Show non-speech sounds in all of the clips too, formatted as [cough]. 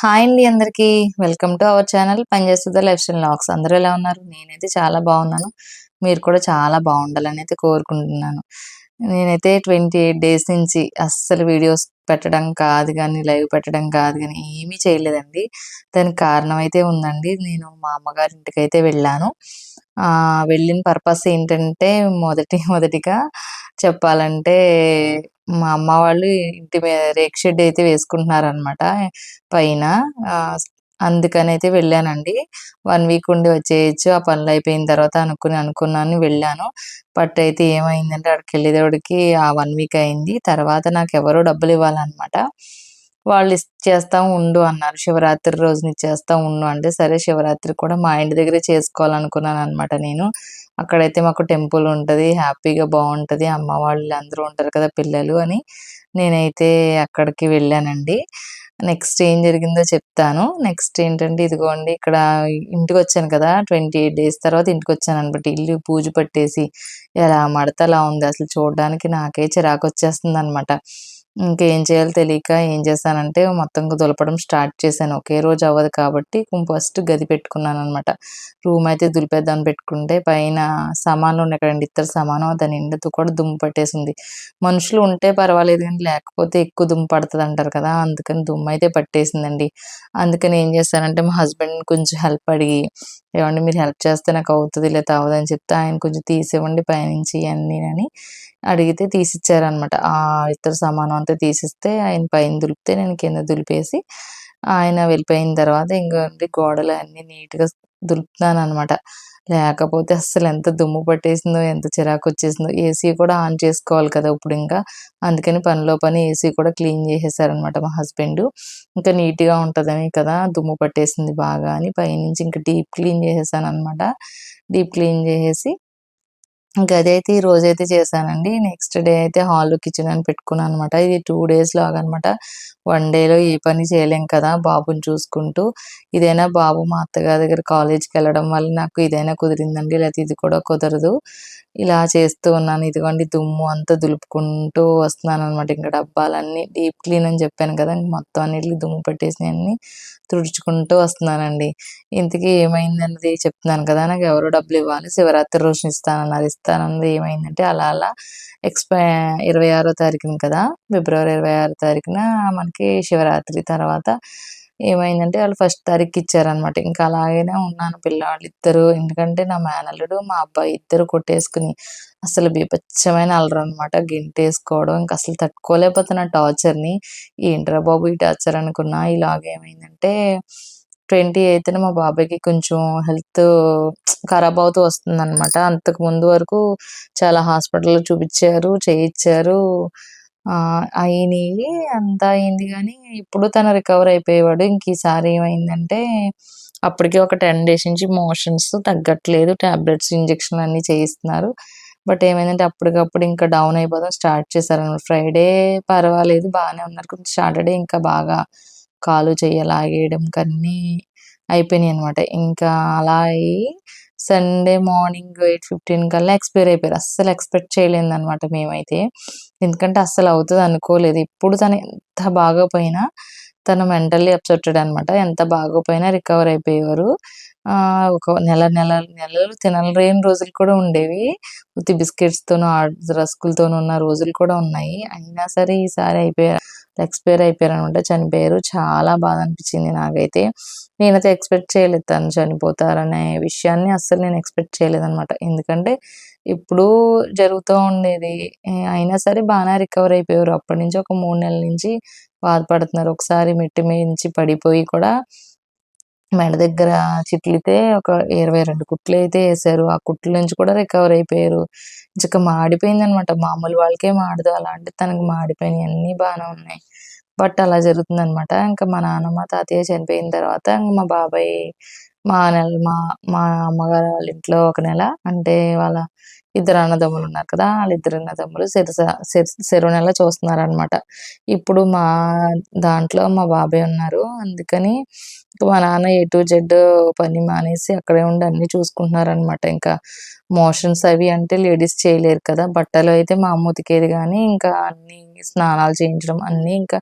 Hi అండి అందరికీ. Welcome to our channel పనిచేస్తుంది లైఫ్ స్టైల్ లాక్స్. అందరూ ఎలా ఉన్నారు? నేనైతే చాలా బాగున్నాను. మీరు కూడా చాలా బాగుండాలని అయితే కోరుకుంటున్నాను. నేనైతే ట్వంటీ ఎయిట్ డేస్ నుంచి అస్సలు వీడియోస్ పెట్టడం కాదు కానీ లైవ్ పెట్టడం కాదు కానీ ఏమీ చేయలేదండి. దానికి కారణం అయితే ఉందండి. నేను మా అమ్మగారి ఇంటికి అయితే వెళ్ళాను వెళ్ళిన పర్పస్ ఏంటంటే మొదటి మొదటిగా చెప్పాలంటే మా అమ్మ వాళ్ళు ఇంటి మీద రేక్ షెడ్ అయితే వేసుకుంటున్నారనమాట పైన. అందుకని అయితే వెళ్ళానండి. వన్ వీక్ ఉండి వచ్చేయచ్చు ఆ పనులు అయిపోయిన తర్వాత అనుకుని అనుకున్నాను వెళ్ళాను. బట్ అయితే ఏమైందంటే అక్కడికి వెళ్ళేదేవుడికి ఆ వన్ వీక్ అయింది. తర్వాత నాకు ఎవరో డబ్బులు ఇవ్వాలన్నమాట. వాళ్ళు చేస్తా ఉండు అన్నారు. శివరాత్రి రోజున ఇచ్చేస్తా ఉండు అంటే సరే శివరాత్రి కూడా మా ఇంటి దగ్గరే చేసుకోవాలనుకున్నాను అనమాట నేను. అక్కడైతే మాకు టెంపుల్ ఉంటుంది హ్యాపీగా బాగుంటుంది అమ్మ వాళ్ళు అందరూ ఉంటారు కదా పిల్లలు అని. నేనైతే అక్కడికి వెళ్ళానండి. నెక్స్ట్ ఏం జరిగిందో చెప్తాను. నెక్స్ట్ ఏంటంటే ఇదిగోండి ఇక్కడ ఇంటికి వచ్చాను కదా ట్వంటీ ఎయిట్ డేస్ తర్వాత ఇంటికి వచ్చాను అనమాట ఇల్లు పూజ పట్టేసి ఎలా మడతలా ఉంది అసలు చూడడానికి నాకే చిరాకు వచ్చేస్తుంది అనమాట ఇంకేం చేయాలో తెలియక ఏం చేశానంటే మొత్తం దులపడం స్టార్ట్ చేశాను. ఒకే రోజు అవ్వదు కాబట్టి ఫస్ట్ గది పెట్టుకున్నాను అనమాట రూమ్ అయితే దులిపేద్దామని పెట్టుకుంటే పైన సామాన్లు ఉన్నాయి కదండి ఇద్దరు సామాను. దాని ఎండతో కూడా దుమ్ము పట్టేసింది. మనుషులు ఉంటే పర్వాలేదు కానీ లేకపోతే ఎక్కువ దుమ్ము పడుతుంది అంటారు కదా అందుకని దుమ్ము అయితే పట్టేసిందండి. అందుకని ఏం చేశానంటే మా హస్బెండ్ కొంచెం హెల్ప్ అడిగి ఏమండి మీరు హెల్ప్ చేస్తే నాకు అవుతుంది లేదా అవ్వదని చెప్తే ఆయన కొంచెం తీసివ్వండి పైనుంచి అన్నీ అని అడిగితే తీసిచ్చారనమాట ఆ ఇతర సమానం అంతా తీసిస్తే ఆయన పైన దులిపితే నేను కింద దులిపేసి ఆయన వెళ్ళిపోయిన తర్వాత ఇంకా గోడలు అన్నీ నీట్గా దులుపుతున్నాను అనమాట లేకపోతే అసలు ఎంత దుమ్ము పట్టేసిందో ఎంత చిరాకు వచ్చేసిందో ఏసీ కూడా ఆన్ చేసుకోవాలి కదా ఇప్పుడు ఇంకా. అందుకని పనిలో పని ఏసీ కూడా క్లీన్ చేసేసారనమాట మా హస్బెండ్. ఇంకా నీట్గా ఉంటుందని కదా దుమ్ము పట్టేసింది బాగా అని పైనుంచి ఇంకా డీప్ క్లీన్ చేసేసాను అనమాట డీప్ క్లీన్ చేసేసి ఇంకా అయితే ఈ రోజైతే చేశానండి. నెక్స్ట్ డే అయితే హాల్ కిచెన్ అని పెట్టుకున్నాను అనమాట ఇది టూ డేస్ లాగా అనమాట వన్ డేలో ఏ పని చేయలేం కదా బాబుని చూసుకుంటూ. ఇదైనా బాబు మా అత్తగారి దగ్గర కాలేజీకి వెళ్ళడం వల్ల నాకు ఇదైనా కుదిరిందండి. లేకపోతే ఇది కూడా కుదరదు. ఇలా చేస్తూ ఉన్నాను. ఇదిగోండి దుమ్ము అంతా దులుపుకుంటూ వస్తున్నాను అనమాట ఇంకా డబ్బాలన్నీ డీప్ క్లీన్ అని చెప్పాను కదా మొత్తం అన్నిటికి దుమ్ము పెట్టేసి అన్ని తుడుచుకుంటూ వస్తున్నానండి. ఇంతకీ ఏమైంది అన్నది చెప్తున్నాను కదా. నాకు ఎవరు డబ్బులు ఇవ్వాలి. శివరాత్రి రోజున ఇస్తానన్నది ఇస్తానన్నది ఏమైందంటే అలా అలా ఎక్స్పై ఇరవై ఆరో తారీఖున కదా ఫిబ్రవరి ఇరవై ఆరో తారీఖున మనకి శివరాత్రి తర్వాత ఏమైందంటే వాళ్ళు ఫస్ట్ తారీఖు ఇచ్చారనమాట ఇంకా అలాగనే ఉన్నాను పిల్లవాళ్ళు ఇద్దరు. ఎందుకంటే నా మేనల్లుడు మా అబ్బాయి ఇద్దరు కొట్టేసుకుని అసలు బీభత్సమైన అలరు అనమాట గింటేసుకోవడం ఇంకా అసలు తట్టుకోలేకపోతున్నా టార్చర్ని ఏంట్రా బాబు ఈ టార్చర్ అనుకున్నా? ఇలాగేమైందంటే ట్వంటీ ఎయిత్న మా బాబాయ్కి కొంచెం హెల్త్ ఖరాబ్ అవుతూ వస్తుంది అనమాట అంతకు ముందు వరకు చాలా హాస్పిటల్లో చూపించారు చేయించారు. అయినాయి అంతా అయింది కానీ ఇప్పుడు తను రికవర్ అయిపోయేవాడు. ఇంక ఈసారి ఏమైందంటే అప్పటికే ఒక టెన్ డేస్ నుంచి మోషన్స్ తగ్గట్లేదు. టాబ్లెట్స్ ఇంజక్షన్ అన్నీ చేయిస్తున్నారు. బట్ ఏమైందంటే అప్పటికప్పుడు ఇంకా డౌన్ అయిపోదాం స్టార్ట్ చేశారనమాట ఫ్రైడే పర్వాలేదు బాగానే ఉన్నారు. కొంచెం సాటర్డే ఇంకా బాగా కాలు చెయ్యి లాగేయడం కన్నీ అయిపోయినాయి అనమాట ఇంకా అలా అయ్యి సండే మార్నింగ్ ఎయిట్ ఫిఫ్టీన్ కల్లా ఎక్స్పైర్ అయిపోయారు. అస్సలు ఎక్స్పెక్ట్ చేయలేదు అనమాట మేమైతే. ఎందుకంటే అస్సలు అవుతుంది అనుకోలేదు. ఇప్పుడు తను ఎంత బాగోపోయినా తను మెంటల్లీ అప్సెటెడ్ అనమాట ఎంత బాగోపోయినా రికవర్ అయిపోయేవారు. ఒక నెల నెల నెలలు తినలేని రోజులు కూడా ఉండేవి. ఉత్తి బిస్కెట్స్తోనూ రస్కులతోనూ ఉన్న రోజులు కూడా ఉన్నాయి. అయినా సరే ఈసారి అయిపోయారు ఎక్స్పైర్ అయిపోయారు అనమాట చనిపోయారు. చాలా బాధ అనిపించింది నాకైతే. నేనైతే ఎక్స్పెక్ట్ చేయలేదు తను చనిపోతారనే విషయాన్ని అస్సలు నేను ఎక్స్పెక్ట్ చేయలేదు అనమాట ఎందుకంటే ఇప్పుడు జరుగుతూ ఉండేది. అయినా సరే బాగానే రికవర్ అయిపోయారు. అప్పటి నుంచి ఒక మూడు నెలల నుంచి బాధపడుతున్నారు. ఒకసారి మెట్టి నుంచి పడిపోయి కూడా మెడ దగ్గర చిట్లితే ఒక ఇరవై రెండు కుట్లు అయితే వేసారు. ఆ కుట్ల నుంచి కూడా రికవర్ అయిపోయారు. ఇక మాడిపోయింది అనమాట మామూలు వాళ్ళకే మాడదు. అలాంటి తనకి మాడిపోయినాయి. అన్నీ బాగానే ఉన్నాయి. బట్ అలా జరుగుతుంది అనమాట ఇంకా మా నాన్నమ్మ తాతయ్య చనిపోయిన తర్వాత ఇంకా మా బాబాయ్ మా నెల మా మా అమ్మగారు వాళ్ళ ఇంట్లో ఒక నెల. అంటే వాళ్ళ ఇద్దరు అన్నదమ్ములు ఉన్నారు కదా వాళ్ళిద్దరు అన్నదమ్ములు సిరస చెరువు నెల చూస్తున్నారు అనమాట ఇప్పుడు మా దాంట్లో మా బాబాయ్ ఉన్నారు. అందుకని మా నాన్న ఏ టు జెడ్ పని మానేసి అక్కడే ఉండి అన్ని చూసుకుంటున్నారు అనమాట ఇంకా మోషన్స్ అవి అంటే లేడీస్ చేయలేరు కదా. బట్టలు అయితే మా అమ్మ ఉతికేది కానీ ఇంకా అన్ని స్నానాలు చేయించడం అన్నీ ఇంకా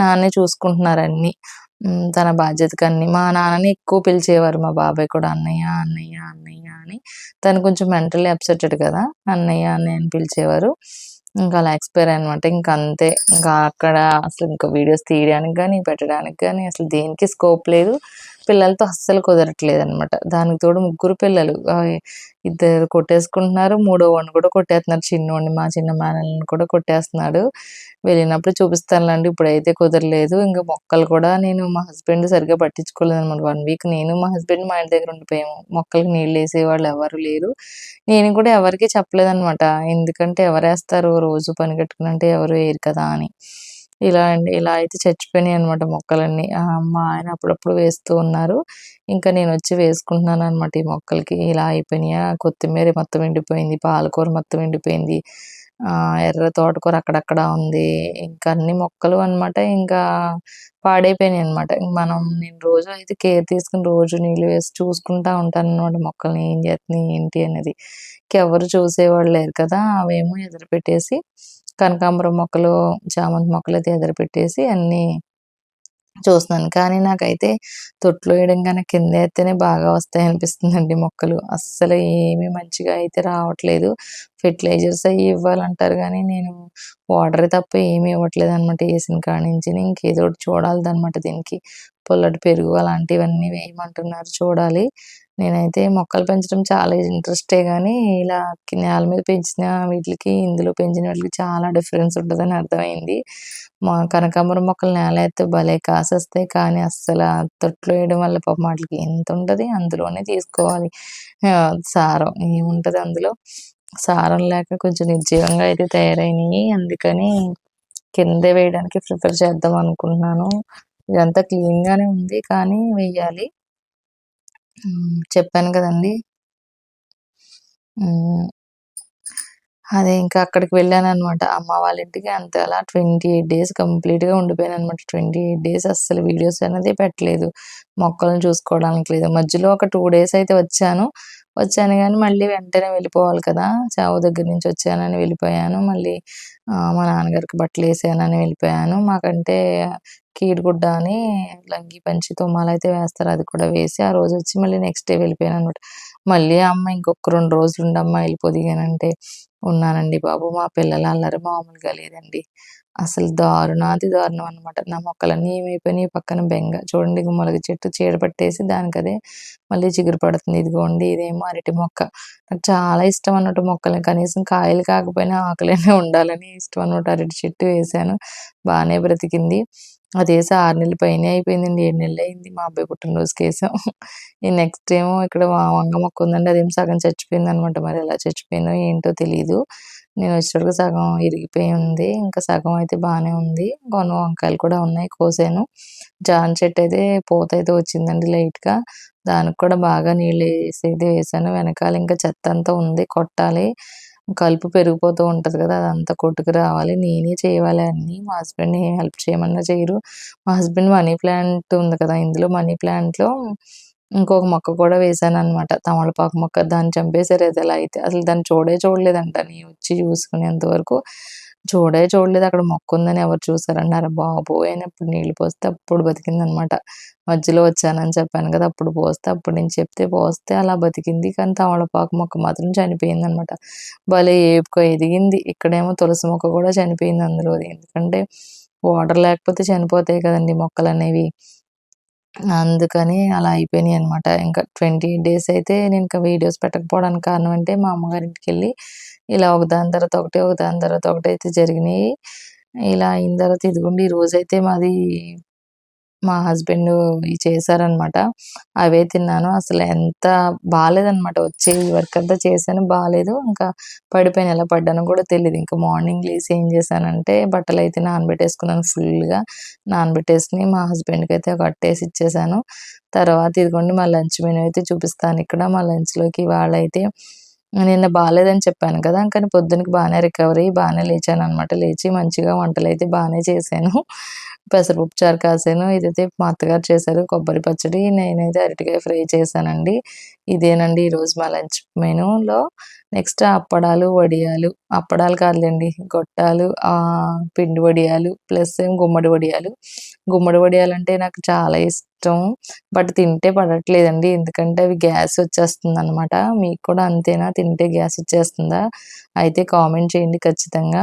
నాన్నే చూసుకుంటున్నారు అన్ని. తన బాధ్యత బాధ్యతకన్నీ మా నాన్నని ఎక్కువ పిలిచేవారు మా బాబాయ్ కూడా అన్నయ్య, అన్నయ్య, అన్నయ్య అని. తను కొంచెం మెంటల్లీ అప్‌సెటెడ్ కదా! అన్నయ్య, అన్నయ్య అని పిలిచేవారు. ఇంకా అలా ఎక్స్‌పైర్ అనమాట ఇంక అంతే. ఇంకా అక్కడ అసలు ఇంకా వీడియోస్ తీయడానికి కానీ పెట్టడానికి కానీ అసలు దేనికి స్కోప్ లేదు. పిల్లలతో అస్సలు కుదరట్లేదనమాట. దానికి తోడు ముగ్గురు పిల్లలు. ఇద్దరు కొట్టేసుకుంటున్నారు. మూడో వాడిని కూడా కొట్టేస్తున్నారు చిన్నోడిని. మా చిన్న మేనల్ని కూడా కొట్టేస్తున్నాడు. వెళ్ళినప్పుడు చూపిస్తానులేండి ఇప్పుడైతే కుదరలేదు. ఇంకా మొక్కలు కూడా నేను మా హస్బెండ్ సరిగ్గా పట్టించుకోలేదు అనమాట వన్ వీక్ నేను, మా హస్బెండ్ మా ఇంటి దగ్గర ఉండిపోయాము. మొక్కలకి నీళ్ళేసేవాళ్ళు ఎవరు లేరు. నేను కూడా ఎవరికీ చెప్పలేదనమాట. ఎందుకంటే ఎవరేస్తారు రోజు పని కట్టుకుని అంటే ఎవరు వేయరు కదా! అని. ఇలా అండి. ఇలా అయితే చచ్చిపోయినాయి అనమాట మొక్కలన్నీ. మా ఆయన అప్పుడప్పుడు వేస్తూ ఉన్నారు. ఇంకా నేను వచ్చి వేసుకుంటున్నాను అనమాట ఈ మొక్కలకి. ఇలా అయిపోయినాయా కొత్తిమీర మొత్తం ఎండిపోయింది. పాలకూర మొత్తం ఎండిపోయింది. ఎర్ర తోటకూర అక్కడక్కడ ఉంది. ఇంకా అన్ని మొక్కలు అనమాట ఇంకా పాడైపోయినాయి అనమాట మనం నేను రోజు అయితే కేర్ తీసుకొని రోజు నీళ్ళు వేసి చూసుకుంటా ఉంటాననమాట మొక్కల్ని. ఏం చేస్తున్నాయి ఏంటి అనేది. ఎవరు చూసేవాళ్ళు లేరు కదా! అవేమో ఎదురు పెట్టేసి కనకాంబరం మొక్కలు, చామంతి మొక్కలైతే ఎదురు పెట్టేసి అన్నీ చూస్తున్నాను. కానీ నాకైతే తొట్లు వేయడం కన్నా కిందేత్తేనే బాగా వస్తాయి అనిపిస్తుందండి మొక్కలు. అస్సలు ఏమి మంచిగా అయితే రావట్లేదు. ఫెర్టిలైజర్స్ అవి ఇవ్వాలంటారు కానీ నేను వాటర్ తప్ప ఏమి ఇవ్వట్లేదనమాట ఏసిన కాడ్నించిని. ఇంకేదో ఒకటి చూడాలిదనమాట దీనికి. పొల్లటి పెరుగు అలాంటివన్నీ వేయమంటున్నారు చూడాలి. నేనైతే మొక్కలు పెంచడం చాలా ఇంట్రెస్టే కానీ ఇలా నేల మీద పెంచిన వీటికి ఇందులో పెంచిన వాటికి చాలా డిఫరెన్స్ ఉంటదని అర్థమైంది. మా కనకాంబరం మొక్కలు నేల అయితే భలే కాసేస్తాయి. కానీ అస్సలు తొట్లు వేయడం వల్ల పాపం ఎంత ఉంటుంది అందులోనే తీసుకోవాలి. సారం ఏముంటది అందులో? సారం లేక కొంచెం నిర్జీవంగా అయితే తయారైనాయి అందుకని కిందే వేయడానికి ప్రిఫర్ చేద్దాం అనుకుంటున్నాను. ఇదంతా క్లీన్‌గానే ఉంది. కానీ వేయాలి చెప్పాను కదండీ! అదే ఇంకా అక్కడికి వెళ్ళాను అనమాట అమ్మ వాళ్ళ ఇంటికి అంతే అలా 28 డేస్ కంప్లీట్‌గా ఉండిపోయాను అనమాట ట్వంటీ ఎయిట్ డేస్ అస్సలు వీడియోస్ అనేది పెట్టలేదు. మొక్కల్ని చూసుకోవడానికి లేదు. మధ్యలో ఒక టూ డేస్ అయితే వచ్చాను. వచ్చాను కానీ మళ్ళీ వెంటనే వెళ్ళిపోవాలి కదా! చావు దగ్గర నుంచి వచ్చానని వెళ్ళిపోయాను. మళ్ళీ మా నాన్నగారికి బట్టలు వేసానని వెళ్ళిపోయాను. మాకంటే కీడుగుడ్డ అని లంగి, పంచి తుమ్మాలు అయితే వేస్తారు. అది కూడా వేసి ఆ రోజు వచ్చి మళ్ళీ నెక్స్ట్ డే వెళ్ళిపోయాను అనమాట మళ్ళీ అమ్మ ఇంకొక రెండు 2 రోజులుండమ్మా వెళ్ళిపోదిగానంటే ఉన్నానండి బాబు. మా పిల్లల అల్లరి మామూలుగా లేదండి. అసలు దారుణాది దారుణం అనమాట. నా మొక్కలన్నీ ఏమైపోయినాయి పక్కన బెంగ. చూడండి మొలగ చెట్టు చీడ పట్టేసి దానికదే మళ్ళీ చిగురు పడుతుంది. ఇదిగోండి ఇదేమో అరటి మొక్క. నాకు చాలా ఇష్టం అన్నట్టు మొక్కలు. కనీసం కాయలు కాకపోయినా ఆకులనే ఉండాలని ఇష్టం అన్నట్టు అరటి చెట్టు వేసాను బాగానే బ్రతికింది. అదేసి ఆరు నెలలు పైనే అయిపోయిందండి. 7 నెలలయింది. మా అబ్బాయి పుట్టినరోజుకేసాం. ఈ నెక్స్ట్ ఏమో ఇక్కడ వంగ మొక్క ఉందండి. అదేం సగం చచ్చిపోయింది అనమాట మరి ఎలా చచ్చిపోయిందో ఏంటో తెలియదు నేను వచ్చేటప్పుడు సగం ఇరిగిపోయి ఉంది. ఇంకా సగం అయితే బాగానే ఉంది. కొన్ని వంకాయలు కూడా ఉన్నాయి కోసాను. జాన చెట్టు అయితే పూత అయితే వచ్చిందండి లైట్‌గా. దానికి కూడా బాగా నీళ్ళు వేసేది వేసాను వెనకాల ఇంకా చెత్తంతా ఉంది కొట్టాలి. కలుపు పెరిగిపోతూ ఉంటుంది కదా! అదంతా కొట్టుకు రావాలి. నేనే చేయాలి అన్నీ. మా హస్బెండ్‌ని హెల్ప్ చేయమన్నా చేయరు మా హస్బెండ్ మనీ ప్లాంట్ ఉంది కదా! ఇందులో మనీ ప్లాంట్‌లో ఇంకొక మొక్క కూడా వేశాననమాట. తమలపాకు మొక్క. దాన్ని చంపేశారు అదెలా అయితే. అసలు దాన్ని చూడే చూడలేదంట. వచ్చి చూసుకునేంత వరకు చూడే చూడలేదు. అక్కడ మొక్క ఉందని ఎవరు చూసారండి. అరె బాబోయ్! అని అప్పుడు నీళ్ళు పోస్తే అప్పుడు బతికిందనమాట. మధ్యలో వచ్చానని చెప్పాను కదా! అప్పుడు పోస్తే అప్పుడు నేను చెప్తే పోస్తే అలా బతికింది. కానీ తమలపాకు మొక్క మాత్రం చనిపోయింది అనమాట భలే ఏపుగా ఎదిగింది. ఇక్కడేమో తులసి మొక్క కూడా చనిపోయింది అందులో ఎందుకంటే వాటర్ లేకపోతే చనిపోతాయి కదండీ మొక్కలనేవి. అందుకని అలా అయిపోయినాయి అనమాట ఇంకా 28 డేస్ అయితే నేను ఇంకా వీడియోస్ పెట్టకపోవడానికి కారణం అంటే మా అమ్మగారింటికెళ్ళి ఇలా ఒకదాని తర్వాత ఒకటి, ఒకదాని తర్వాత ఒకటి అయితే జరిగినాయి. ఇలా అయిన తర్వాత ఇదిగోండి రోజైతే మాది మా హస్బెండ్ చేశారనమాట. అవే తిన్నాను. అసలు ఎంత బాగాలేదనమాట వచ్చే వర్క్ అంతా చేశాను. బాగాలేదు ఇంకా పడిపోయిన. ఎలా పడ్డానో కూడా తెలియదు ఇంకా మార్నింగ్ లేసి ఏం చేశానంటే బట్టలైతే నానబెట్టేసుకున్నాను ఫుల్‌గా. నానబెట్టేసుకుని మా హస్బెండ్‌కైతే ఒక అట్టేసి ఇచ్చేసాను తర్వాత ఇదిగోండి మా లంచ్ మెనూ అయితే చూపిస్తాను. ఇక్కడ మా లంచ్‌లోకి వాళ్ళైతే నిన్న బాగాలేదని చెప్పాను కదా! కానీ పొద్దునకి బాగానే రికవరీ బాగానే లేచాను అనమాట లేచి మంచిగా వంటలైతే బాగానే చేశాను. పెసరపప్పు చారు కాసాను. ఇదైతే మా అత్తగారు చేశారు. కొబ్బరి పచ్చడి. నేనైతే అరటికాయ ఫ్రై చేశానండి. ఇదేనండి ఈరోజు మా లంచ్ మెనూలో. నెక్స్ట్ అప్పడాలు, వడియాలు అప్పడాలు కాదులేండి గొట్టాలు పిండి వడియాలు ప్లస్ ఏం గుమ్మడి వడియాలు. గుమ్మడి వడియాలంటే నాకు చాలా ఇష్టం. బట్ తింటే పడట్లేదండి. ఎందుకంటే అవి గ్యాస్ వచ్చేస్తుందనమాట. మీకు కూడా అంతేనా? తింటే గ్యాస్ వచ్చేస్తుందా? అయితే కామెంట్ చేయండి ఖచ్చితంగా.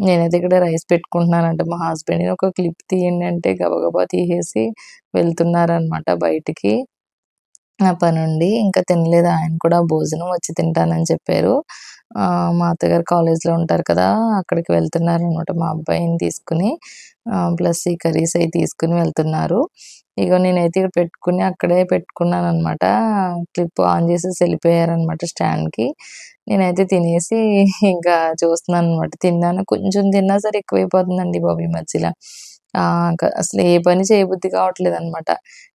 నేనైతే ఇక్కడ రైస్ పెట్టుకుంటున్నానంట. మా హస్బెండ్‌ని ఒక క్లిప్ తీయండి అంటే గబగబా తీసేసి వెళ్తున్నారనమాట బయటికి. ఆ ఉండి ఇంకా తినలేదు ఆయన కూడా భోజనం వచ్చి తింటానని చెప్పారు. మా అత్తగారు కాలేజ్‌లో ఉంటారు కదా! అక్కడికి వెళ్తున్నారు అనమాట మా అబ్బాయిని తీసుకొని. ప్లస్ ఈ కర్రీస్ అవి తీసుకుని వెళ్తున్నారు. ఇగో నేనైతే ఇక్కడ పెట్టుకుని అక్కడే పెట్టుకున్నాను అనమాట క్లిప్ ఆన్ చేసి వెళ్ళిపోయారనమాట స్టాండ్‌కి. నేనైతే తినేసి ఇంకా చూస్తున్నాను అనమాట తిన్నాను. కొంచెం తిన్నా సరే ఎక్కువైపోతుందండి బాబు ఈ మధ్యలో అసలు ఏ పని చేయబుద్ధి కావట్లేదనమాట.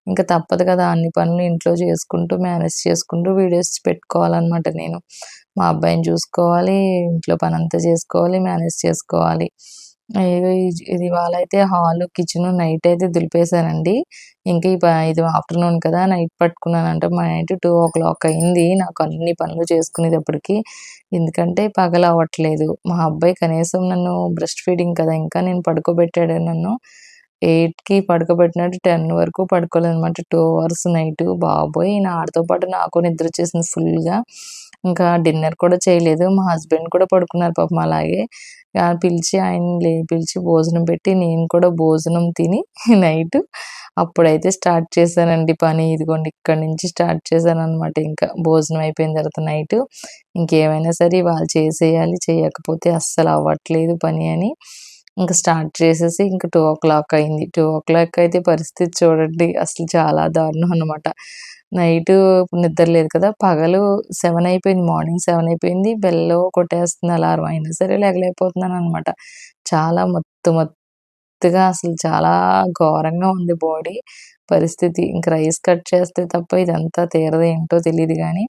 ఇంకా తప్పదు కదా! అన్ని పనులు ఇంట్లో చేసుకుంటూ, మేనేజ్ చేసుకుంటూ వీడియోస్ పెట్టుకోవాలన్నమాట నేను. మా అబ్బాయిని చూసుకోవాలి, ఇంట్లో పని అంతా చేసుకోవాలి, మేనేజ్ చేసుకోవాలి. ఇది ఇది అయితే హాలు, కిచెన్ నైట్ అయితే దులిపేసానండి. ఇంకా ఇది ఆఫ్టర్‌నూన్ కదా! నైట్ పట్టుకున్నానంటే మా నైట్ 2:00 అయింది నాకు అన్ని పనులు చేసుకునేటప్పటికి. ఎందుకంటే పగలవ్వట్లేదు. మా అబ్బాయి కనీసం నన్ను బ్రెస్ట్ ఫీడింగ్ కదా! ఇంకా నేను పడుకోబెట్టాడు నన్ను. ఎయిట్కి పడుకోబెట్టినట్టు టెన్ వరకు పడుకోలేదనమాట. టూ అవర్స్ నైట్ బాబోయ్! నాడితో పాటు నాకు నిద్ర చేసింది ఫుల్‌గా. ఇంకా డిన్నర్ కూడా చేయలేదు. మా హస్బెండ్ కూడా పడుకున్నారు పాపం అలాగే. పిలిచి ఆయన్ని పిలిచి భోజనం పెట్టి నేను కూడా భోజనం తిని [laughs] నైట్ అప్పుడైతే స్టార్ట్ చేశానండి పని. ఇదిగోండి ఇక్కడి నుంచి స్టార్ట్ చేశాను అనమాట ఇంకా. భోజనం అయిపోయిన తర్వాత నైట్ ఇంకేమైనా సరే వాళ్ళు చేసేయాలి. చేయకపోతే అస్సలు అవ్వట్లేదు పని అని ఇంకా స్టార్ట్ చేసేసి ఇంక 2:00 అయింది. 2:00 అయితే పరిస్థితి చూడండి అసలు చాలా దారుణం అనమాట. నైట్ నిద్ర లేదు కదా! పగలు సెవెన్ అయిపోయింది. మార్నింగ్ సెవెన్ అయిపోయింది. బెల్లో కొట్టేస్తుంది అలారం. అయినా సరే లెగలేకపోతున్నాననమాట. చాలా మత్తు మత్తుగా అసలు చాలా ఘోరంగా ఉంది బాడీ పరిస్థితి. ఇంక రైస్ కట్ చేస్తే తప్ప ఇదంతా తీరదు ఏంటో కానీ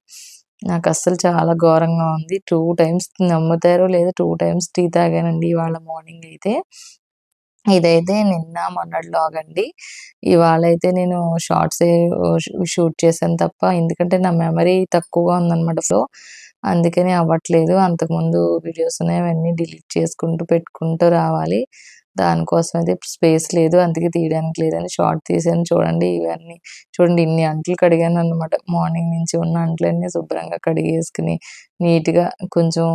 నాకు అస్సలు చాలా ఘోరంగా ఉంది. టూ టైమ్స్ నమ్ముతారో లేదో టూ టైమ్స్ టీ తాగానండి ఇవాళ మార్నింగ్ అయితే. ఇదైతే నిన్న మొన్నటి లాగ్ అండి. ఇవాళ అయితే నేను షార్ట్స్ షూట్ చేశాను తప్ప ఎందుకంటే నా మెమరీ తక్కువగా ఉందన్నమాట సో, అందుకని అవ్వట్లేదు. అంతకుముందు వీడియోస్ ఉన్నాయి అవన్నీ డిలీట్ చేసుకుంటూ పెట్టుకుంటూ రావాలి. దానికోసం అయితే స్పేస్ లేదు. అందుకే తీయడానికి లేదని షార్ట్ తీసాను చూడండి ఇవన్నీ. చూడండి ఇన్ని అంట్లు కడిగాననమాట. మార్నింగ్ నుంచి ఉన్న అంట్లన్నీ శుభ్రంగా కడిగేసుకుని నీట్‌గా కొంచెం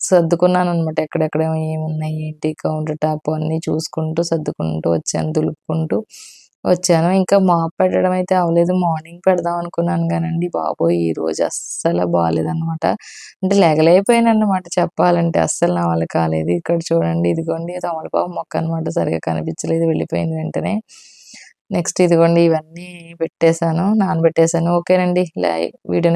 సర్దుకున్నాను అనమాట ఎక్కడెక్కడ ఏమున్నాయి ఏంటి కౌంటర్ టాప్ అన్నీ చూసుకుంటూ సర్దుకుంటూ వచ్చాను. దులుపుకుంటూ వచ్చాను. ఇంకా మాప్ పెట్టడం అయితే అవ్వలేదు. మార్నింగ్ పెడదాం అనుకున్నాను కానండి బాబోయ్! ఈరోజు అస్సలు బాగాలేదన్నమాట అంటే లెగలేకపోయాననమాట చెప్పాలంటే. అస్సలు నా వాళ్ళు కాలేదు. ఇక్కడ చూడండి ఇదిగోండి తమలపాపు మొక్క అనమాట. సరిగ్గా కనిపించలేదు వెళ్ళిపోయింది వెంటనే. నెక్స్ట్ ఇదిగోండి ఇవన్నీ పెట్టేశాను నానబెట్టేసాను. ఓకేనండి. లై వీడియో